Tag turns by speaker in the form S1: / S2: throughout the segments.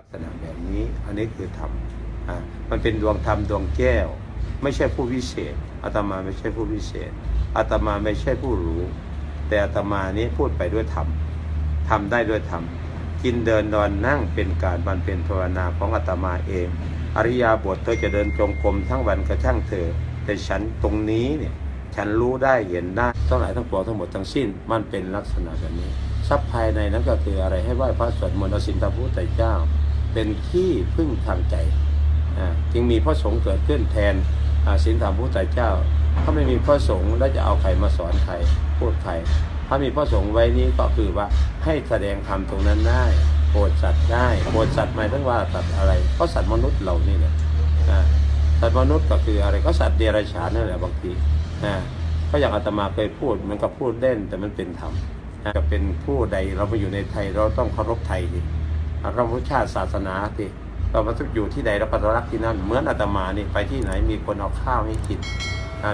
S1: ลักษณะแบบนี้ อันนี้คือธรรมอ่ามันเป็นดวงธรรมดวงแก้ว ไม่ใช่ผู้วิเศษอาตมาไม่ใช่ผู้วิเศษอาตมาไม่ใช่ผู้รู้ แต่อาตมานี้พูดไปด้วยธรรมทำได้ด้วยธรรมกินเดินนอนนั่งเป็นการบรรเป็นภาวนาของอาตมาเอง อริยาบทเธอจะเดินจงกรมทั้งวันกระทั่งเธอ แต่ฉันตรงนี้เนี่ยฉันรู้ได้เห็นได้ทั้งหลายทั้งปวงทั้งหมดทั้งสิ้น มันเป็นลักษณะแบบนี้ทรัพย์ภายในนั้นก็คืออะไรให้ไหว้พระสวดมนต์อสินทพุทธเจ้า เป็นที่พึ่งทางใจจึงมีพระสงฆ์เกิดขึ้นแทนอ่าสินธรรมพุทธเจ้า ถ้าไม่มีพระสงฆ์แล้วจะเอาใครมาสอนใครพูดใครถ้ามีพระสงฆ์ไว้นี้ก็คือว่าให้แสดงธรรมตรงนั้นได้โปรดสัตว์ได้โปรดสัตว์หมายถึงว่าสัตว์อะไรก็สัตว์มนุษย์เรานี่แหละอ่าสัตว์มนุษย์ก็คืออะไรก็สัตว์เดรัจฉานนั่นแหละบางทีก็อย่างอาตมาเคยพูดมันก็พูดเล่นแต่มันเป็นธรรมจะเป็นผู้ใดเรามาอยู่ในไทยเราต้องเคารพไทยดิ เราพุทธชาติศาสนาดิเรามาทุกอยู่ที่ใดเราปฏิรักษ์ที่นั่นเหมือนอาตมานี่ไปที่ไหนมีคนเอาข้าวให้กิน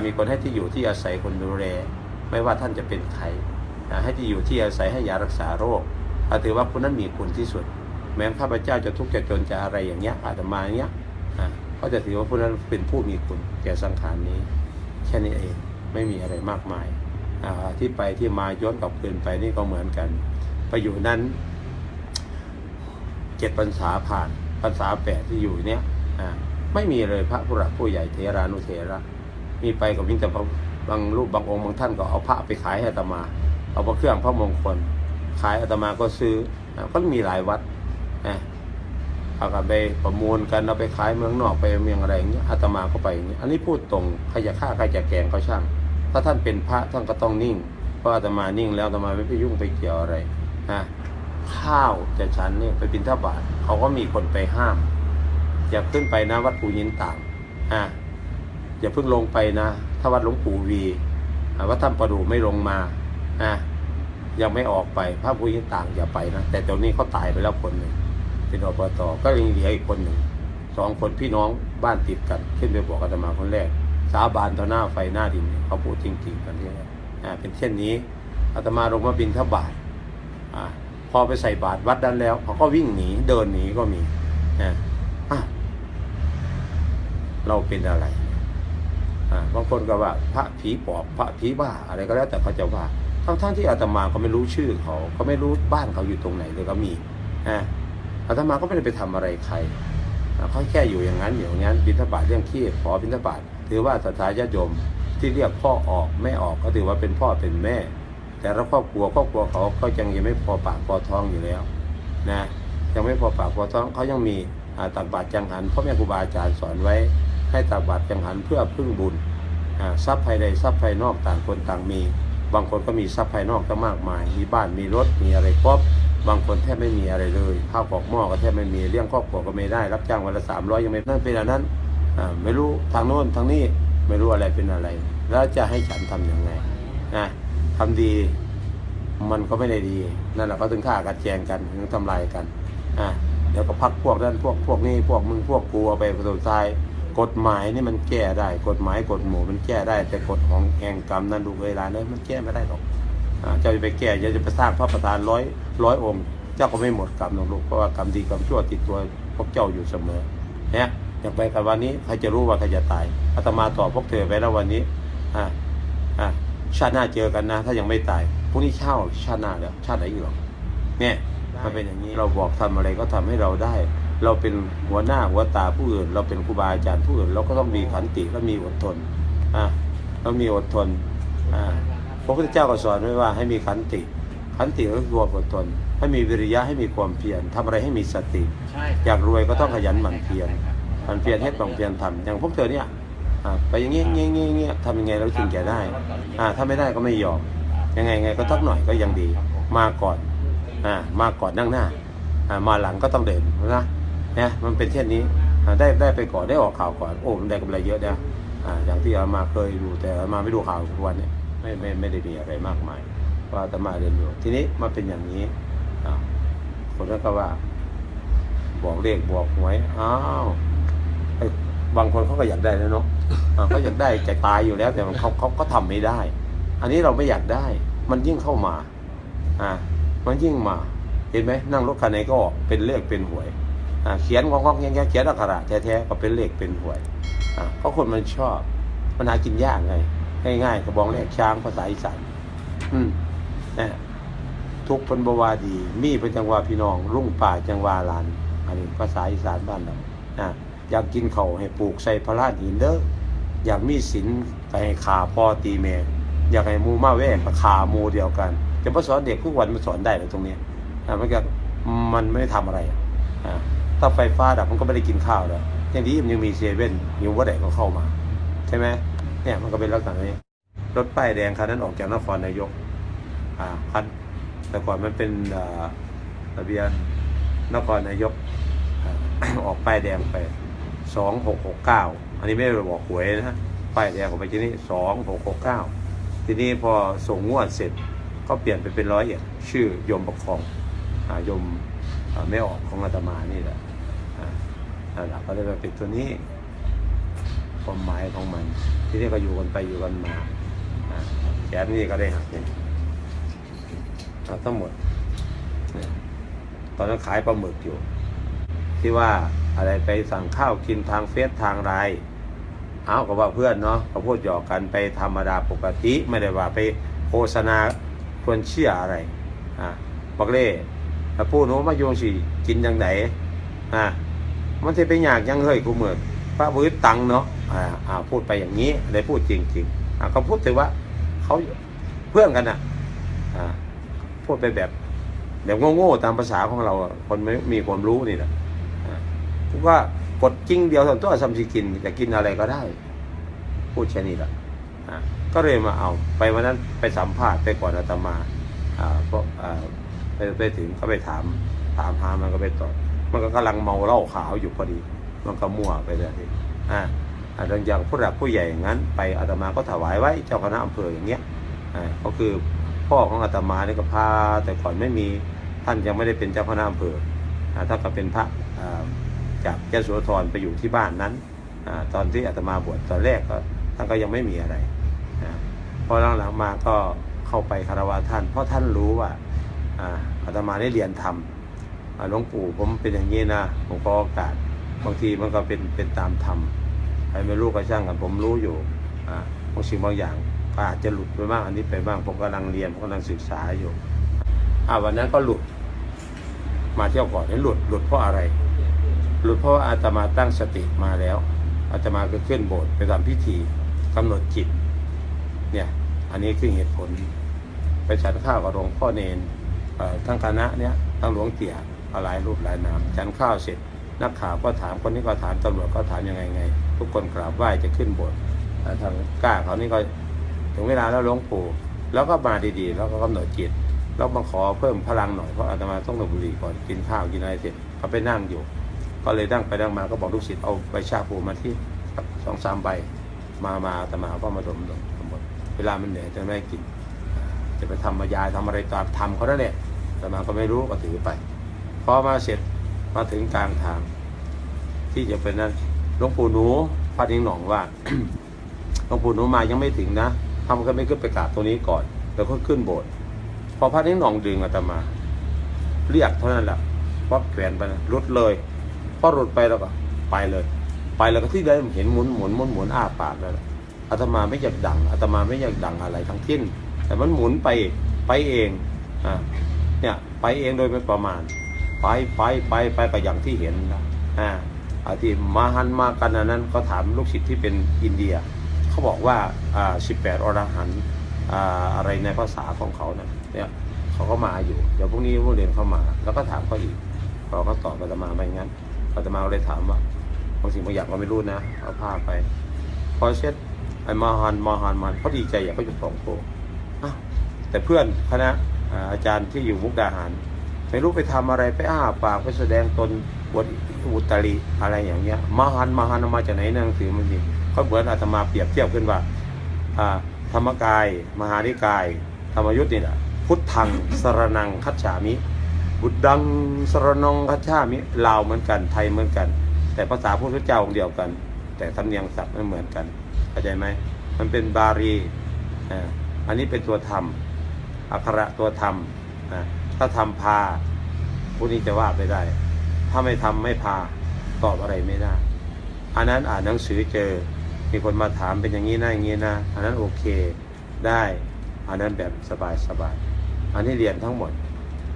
S1: มีคนให้ที่อยู่ที่อาศัยคนดูแลไม่ว่าท่านจะเป็นใครให้ที่อยู่ที่อาศัยให้ยารักษาโรคถือว่าคนนั้นมีคุณที่สุด แม้ข้าพเจ้าจะทุกข์จะจนจะอะไรอย่างเงี้ยอาตมาอย่างเงี้ยอ่าก็จะถือว่าผู้นั้นเป็นผู้มีคุณแก่สังขารนี้แค่นี้เองไม่มีอะไรมากมายที่ไปที่มาย้อนกลับคืนไปนี่ก็เหมือนกัน ไปอยู่นั้น เจ็ดพรรษาผ่านพรรษาแปดที่อยู่เนี้ยอ่าไม่มีเลยพระผู้หลักผู้ใหญ่เทรานุเทระ มีไปกับวิ่งแต่พระบางรูปบางองค์บางท่านก็เอาพระไปขายให้อาตมา เอาพระเครื่องพระมงคล ขายอาตมาก็ซื้อก็มีหลายวัดนะเอากันไปประมูลกันเอาไปขายเมืองนอกไปเมืองอะไรอย่างเงี้ยอาตมาก็ไปอย่างเงี้ยอันนี้พูดตรงใครจะฆ่าใครจะแกล้งก็ช่าง ถ้าท่านเป็นพระท่านก็ต้องนิ่งเพราะอาตมานิ่งแล้วอาตมาไม่ไปยุ่งไปเกี่ยวอะไรนะ ข้าวจะฉันเนี่ยไปบิณฑบาตเขาก็มีคนไปห้ามอย่าขึ้นไปนะวัดภูยินต่างอ่าอย่าเพิ่งลงไปนะ ถ้าวัดหลวงปู่วีวัดถ้ำประดูไม่ลงมาอะยังไม่ออกไปพระผู้ยิ่งต่างอย่าไปนะแต่ตอนนี้เขาตายไปแล้วคนหนึ่งเป็นอบตก็ยังเหลืออีกคนหนึ่งสองคนพี่น้องบ้านติดกัน ขึ้นไปบอกอาตมาคนแรก สาบานต่อหน้าไฟหน้าดินเขาพูดจริง ๆ กันที่นี่อ่าเป็นเช่นนี้อาตมาลงมาบินทบาทอ่า พอไปใส่บาตรวัดนั้นแล้วเขาก็วิ่งหนีเดินหนีก็มีอ่าอะเราเป็นอะไรบางคนก็ว่า พระผีปอบพระผีบ้าอะไรก็แล้วแต่เขาจะว่าทั้งทั้งที่อาตมาก็ไม่รู้ชื่อเขาก็ไม่รู้บ้านเขาอยู่ตรงไหนเลยก็มีอาอาตมาก็ไม่ได้ไปทำอะไรใครเขาแค่อยู่อย่างนั้นอยู่อย่างนั้นบิณฑบาตเรื่องขี้ขอบิณฑบาตถือว่าศรัทธาญาติโยมที่เรียกพ่อออกแม่ออกก็ถือว่าเป็นพ่อเป็นแม่ แต่ละครอบครัวครอบครัวเขาก็ยังยังไม่พอปากพอท้องอยู่แล้วนะยังไม่พอปากพอท้องเขายังมีตักบาตรจังหันพ่อแม่ครูบาอาจารย์สอนไว้ ให้ตักบาตรจังหันเพื่อพึ่งบุญทรัพย์ภายในทรัพย์ภายนอกต่างคนต่างมี บางคนก็มีทรัพย์ภายนอกก็มากมาย มีบ้านมีรถมีอะไรครบบางคนแทบไม่มีอะไรเลยข้าวของหม้อก็แทบไม่มีเลี้ยงครอบครัวก็ไม่ได้ รับจ้างวันละสามร้อยยังไม่นั่นเป็นอันนั้นไม่รู้ทางโน้นทางนี้ไม่รู้อะไรเป็นอะไร แล้วจะให้ฉันทำยังไงนะ ทำดี มันก็ไม่ได้ดี นั่นแหละเขาถึงฆ่ากันแจงกันถึงทำลายกัน อะเดี๋ยวก็พักพวกนั้นพวกพวกนี้พวกมึงพวกกูเอาไปผสมทรายกฎหมายนี่มันแก้ได้ กฎหมายกฎหมู่มันแก้ได้ แต่กฎของแห่งกรรมนั้นดูเวลาเนี่ยมันแก้ไม่ได้หรอกอ่าเจ้าจะไปแก้เจ้าจะไปสร้างพระประธานร้อยร้อยองค์ เจ้าก็ไม่หมดกรรมหรอกลูกเพราะว่ากรรมดีกรรมชั่วติดตัวพวกเจ้าอยู่เสมอเนี่ยอย่างไปกันวันนี้ใครจะรู้ว่าใครจะตายอาตมาตอบพวกเธอไปแล้ววันนี้อ่าอ่า ชาติหน้าเจอกันนะ ถ้ายังไม่ตายพรุ่งนี้เช่าชาติหน้าเดี๋ยวชาติไหนอีกหรอกเนี่ยมันเป็นอย่างนี้เราบอกทำอะไรก็ทำให้เราได้ เราเป็นหัวหน้าหัวตาผู้อื่น เราเป็นครูบาอาจารย์ผู้อื่น เราก็ต้องมีขันติและมีอดทนอ่าเรามีอดทนอ่าพระพุทธเจ้าก็สอนไว้ว่าให้มีขันติ ขันติก็คือความอดทน ให้มีวิริยะให้มีความเพียรทำอะไรให้มีสติ
S2: ใช่
S1: อยากรวยก็ต้องขยันหมั่นเพียรหมั่นเพียรให้ต้องเพียรทำอย่างพวกเธอเนี่ยอ่า ไปอย่างเงี้ยเงี้ยเงี้ยเงี้ยทำยังไงเราถึงแก่ได้อ่าถ้าไม่ได้ก็ไม่ยอม ยังไงไงก็ทักหน่อยก็ยังดี มาก่อนอ่ามาก่อนนั่งหน้าอ่ามาหลังก็ต้องเดินนะเนี่ยมันเป็นเช่นนี้อ่าได้ได้ไปก่อนได้ออกข่าวก่อนโอ้มันได้กำไรเยอะนะอ่าอย่างที่อามาเคยดูแต่อามาไม่ดูข่าวทุกวันเนี่ยไม่ไม่ไม่ได้มีอะไรมากมายว่าอาตมาเรียนอยู่ทีนี้มาเป็นอย่างนี้อ่าคนนั้นก็ว่า บอกเลขบอกหวยอ้าวไอ้บางคนเขาก็อยากได้นะเนาะอ่า เขาอยากได้จะตายอยู่แล้ว แต่เขาเขาก็ทำไม่ได้ อันนี้เราไม่อยากได้ มันยิ่งเข้ามา อ่า มันยิ่งมา เห็นไหมนั่งรถคันไหนก็เป็นเลขเป็นหวย อ่า เขียนงอกๆแงๆเขียนอักขระแท้ๆก็เป็นเลขเป็นหวย อ่าเพราะคนมันชอบมันหากินยากไงง่ายๆกระบองแหลกช้างภาษาอีสานอืมนะทุกคนบวาดี มีเป็นจังหวะพี่น้องรุ่งป่าจังหวะลาน อันนี้ภาษาอีสานบ้านเรานะ อยากกินเขาวให้ปลูกใส่พระราชหินเด้ออยากมีศีลก็ให้ขาพ่อตีแม่อยากให้มูมาแว่ก็ขามูเดียวกัน จะมาสอนเด็กทุกวันมันสอนได้เลยตรงนี้ยอะมันก็มันไม่ได้ทำอะไรถ้าไฟฟ้าดับมันก็ไม่ได้กินข้าวแล้วอย่างนี้มันยังมีเซเว่นหิวว่าแดกก็เข้ามา ใช่ไหมเนี่ยมันก็เป็นลักษณะนี้รถป้ายแดงคันนั้นออกจากนครนายกอ่าคันแต่ก่อนมันเป็นอ่าทะเบียนนครนายกออกป้ายแดงไป สองหกหกเก้าอันนี้ไม่ได้บอกหวยนะป้ายแดงออกไปที่นี่สองหกหกเก้าทีนี้พอส่งงวดเสร็จก็เปลี่ยนไปเป็นร้อยเอ็ดชื่อยมประคองอยมอ่าไม่ออกของอาตมานี่แหละแหละก็เลยมาเป็นตัวนี้ความหมายของมัน ที่นี่ก็อยู่กันไปอยู่กันมาแขนนี่ก็ได้หักเนี่ยทั้งหมด ตอนนั้นขายปลาหมึกอยู่ ที่ว่า อะไรไปสั่งข้าวกินทางเฟซทางไลน์เอากับว่าเพื่อนเนาะเขาพูดหยอกกันไปธรรมดาปกติไม่ได้ว่าไปโฆษณาควรเชื่ออะไรอ่าบอกเล่ถ้าพูดโน้มาโยงสิกินยังไงอ่ามันจะไปอยากยังเฮ้ยกูเหมือนพระบุตรตังเนาะอ่าอ่าพูดไปอย่างนี้เลยพูดจริงๆอ่าเขาพูดถึงว่าเขาเพื่อนกันอะอ่าพูดไปแบบแบบโง่ๆตามภาษาของเราคนไม่มีความรู้นี่แหละ ว่ากดจริงเดียวส่วนตัวซัมซีกินจะกินอะไรก็ได้ พูดแค่นี้แหละอะก็เลยมาเอาไปวันนั้นไปสัมภาษณ์ไปก่อนอาตมาอ่าเพราะอ่าไปไปถึงก็ไปถามถามหามันก็ไปตอบมันก็กำลังเมาเหล้าขาวอยู่พอดี มันก็มั่วไปเลยทีอ่าอ่าอย่างผู้หลักผู้ใหญ่อย่างนั้น ไปอาตมาก็ถวายไว้เจ้าคณะอำเภออย่างเงี้ยอ่าก็คือพ่อของอาตมาเนี่ยก็พาแต่ก่อนไม่มีท่านยังไม่ได้เป็นเจ้าคณะอำเภออ่าถ้าก็เป็นพระอ่า จากยโสธรไปอยู่ที่บ้านนั้นอตอนที่อาตมาบวชตอนแรกก็ท่านก็ยังไม่มีอะไรพอหลังๆมาก็เข้าไปคารวะท่าน เพราะท่านรู้ว่าอาตมาได้เรียนธรรมหลวงปู่ผมเป็นอย่างนี้นะผมขอโอกาสบางทีมันก็เป็นเป็นตามธรรมใครไม่รู้ก็ช่างกันผมรู้อยู่บางสิ่งบางอย่างก็อาจจะหลุดไปบ้างอันนี้ไปบ้างผมกำลังเรียนผมกำลังศึกษาอยู่อวันนั้นก็หลุด มาเที่ยวก่อนนี่หลุดหลุดเพราะอะไร หลุดเพราะว่าอาตมาตั้งสติมาแล้ว อาตมาก็ขึ้นโบสถ์ไปทำพิธีกำหนดจิต เนี่ย อันนี้คือเหตุผล ไปฉันข้าวกับหลวงพ่อเนนทั้งคณะเนี่ยทั้งหลวงเตี่ยอาหลายรูปหลายนามฉันข้าวเสร็จนักข่าวก็ถามคนนี้ก็ถามตำรวจก็ถามยังไงไง ทุกคนกราบไหว้จะขึ้นโบสถ์ทางกล้าเขานี่ก็ถึงเวลาแล้วหลวงปู่แล้วก็มาดีๆ แล้วก็กำหนดจิตแล้วมาขอเพิ่มพลังหน่อยเพราะอาตมาต้องดูดบุหรี่ก่อนกินข้าวกินอะไรเสร็จก็ไปนั่งอยู่ ก็เลยนั่งไปนั่งมาก็บอกลูกศิษย์เอาใบชาปูมาที่สองสามใบมามาอาตมาก็มาดมดมหมดเวลามันเหนื่อยจะไม่กิน จะไปทำมายายทำอะไรตามทำเขาแล้วแหละอาตมาก็ไม่รู้ก็ถือไปพอมาเสร็จมาถึงกลางทาง ที่จะเป็นนั้นหลวงปู่หนูพระทิ้งหนองว่าหลวงปู่หนูมายังไม่ถึงนะทำก็ไม่ขึ้นไปกราบตรงนี้ก่อน แล้วก็ขึ้นโบสถ์พอพระทิ้งหนองดึงอาตมา เรียกเท่านั้นแหละพอแขวนไปนะรุดเลย พอรุดไปแล้วก็ไปเลย ไปแล้วก็ที่ได้เห็นหมุนหมุนหมุนหมุนอ้าปากแล้วอาตมาไม่อยากดังอาตมาไม่อยากดังอะไรทั้งสิ้น แต่มันหมุนไปไปเองอ่าเนี่ยไปเองโดยไม่ประมาณ ไปไปไปไปไปอย่างที่เห็นนะอ่าอาที่มาหันมากันนั้นก็ถามลูกศิษย์ที่เป็นอินเดีย เขาบอกว่าอ่าสิบแปดอรหันอ่าอะไรในภาษาของเขานะเนี่ยเขาก็มาอยู่ เดี๋ยวพรุ่งนี้ผู้เรียนเข้ามา แล้วก็ถามเขาอีกเขาก็ตอบอาตมาไปงั้น อาตมาเลยถามว่าบางสิ่งบางอย่างก็ไม่รู้นะเอาผ้าไป พอเช็ดไอ้มาฮันมาฮันมันเขาดีใจอยากเขาจะส่งโทรอ้าวแต่เพื่อนคณะอาจารย์ที่อยู่มุกดาหาร ไม่รู้ไปทำอะไรไปอ้าปากไปแสดงตนอวดอุตริอะไรอย่างเงี้ยมาหันมาหันมาจากไหนหนังสือมันมีเขาเหมือนอาตมาเปรียบเทียบขึ้นว่าอ่าธรรมกาย มหานิกาย ธรรมยุทธ์นี่แหละพุทธังสรนังคัจฉามิ บุตดังสรนองคัจฉามิลาวเหมือนกัน ไทยเหมือนกัน แต่ภาษาพระพุทธเจ้าองค์เดียวกัน แต่สำเนียงศัพท์ไม่เหมือนกันเข้าใจไหมมันเป็นบาลีอ่าอันนี้เป็นตัวธรรมอักขระตัวธรรมอ่าถ้าทำพาพวกนี้จะว่าไปได้ ถ้าไม่ทำไม่พาตอบอะไรไม่ได้อันนั้นอ่านหนังสือเจอ มีคนมาถามเป็นอย่างนี้นะอย่างนี้นะ อันนั้นโอเคได้ อันนั้นแบบสบายสบาย อันนี้เรียนทั้งหมด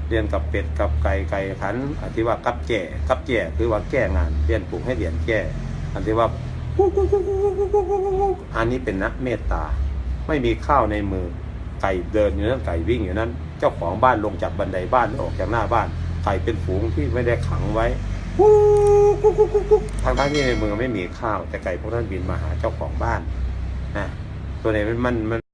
S1: เรียนกับเป็ดกับไก่ไก่ขันอันที่ว่ากับแก่กับแก่คือว่าแก้งานเรียนปลูกให้เรียนแก้อันที่ว่าอันนี้เป็นนักเมตตา ไม่มีข้าวในมือไก่เดินอยู่นั้นไก่วิ่งอยู่นั้น เจ้าของบ้านลงจากบันไดบ้านออกจากหน้าบ้าน ไก่เป็นฝูงที่ไม่ได้ขังไว้ทางด้านที่ในมือไม่มีข้าว แต่ไก่พวกนั้นบินมาหาเจ้าของบ้านนะตัวไหนมันมันมัน